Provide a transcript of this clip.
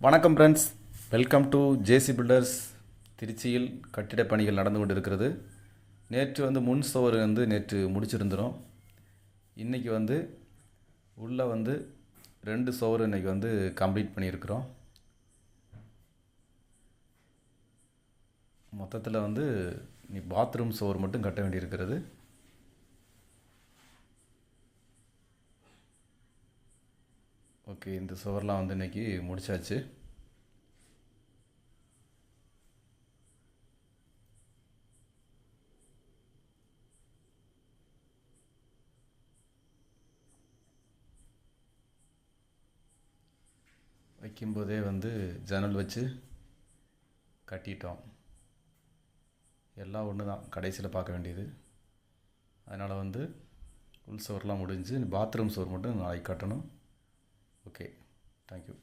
வணக்கம் friends welcome to JC builders திருச்சியில் கட்டிடப் பணிகள் நடந்து கொண்டு இருக்கிறது நேற்று வந்து முன் சுவர் வந்து நேற்று முடிச்சிருந்துடும் இன்றைக்கி வந்து உள்ளே வந்து ரெண்டு சுவர் இன்றைக்கி வந்து கம்ப்ளீட் பண்ணியிருக்கிறோம். மொத்தத்தில் வந்து நீ பாத்ரூம் சுவர் மட்டும் கட்ட வேண்டியிருக்கிறது. ஓகே இந்த சுவர்லாம் வந்து இன்றைக்கி முடிச்சாச்சு. வைக்கும்போதே வந்து ஜன்னல் வச்சு கட்டிட்டோம். எல்லாம் ஒன்று தான் கடைசியில் பார்க்க வேண்டியது. அதனால் வந்து உள் சுவர்லாம் முடிஞ்சு பாத்ரூம் சுவர் மட்டும் நாளைக்கு கட்டணும். Okay thank you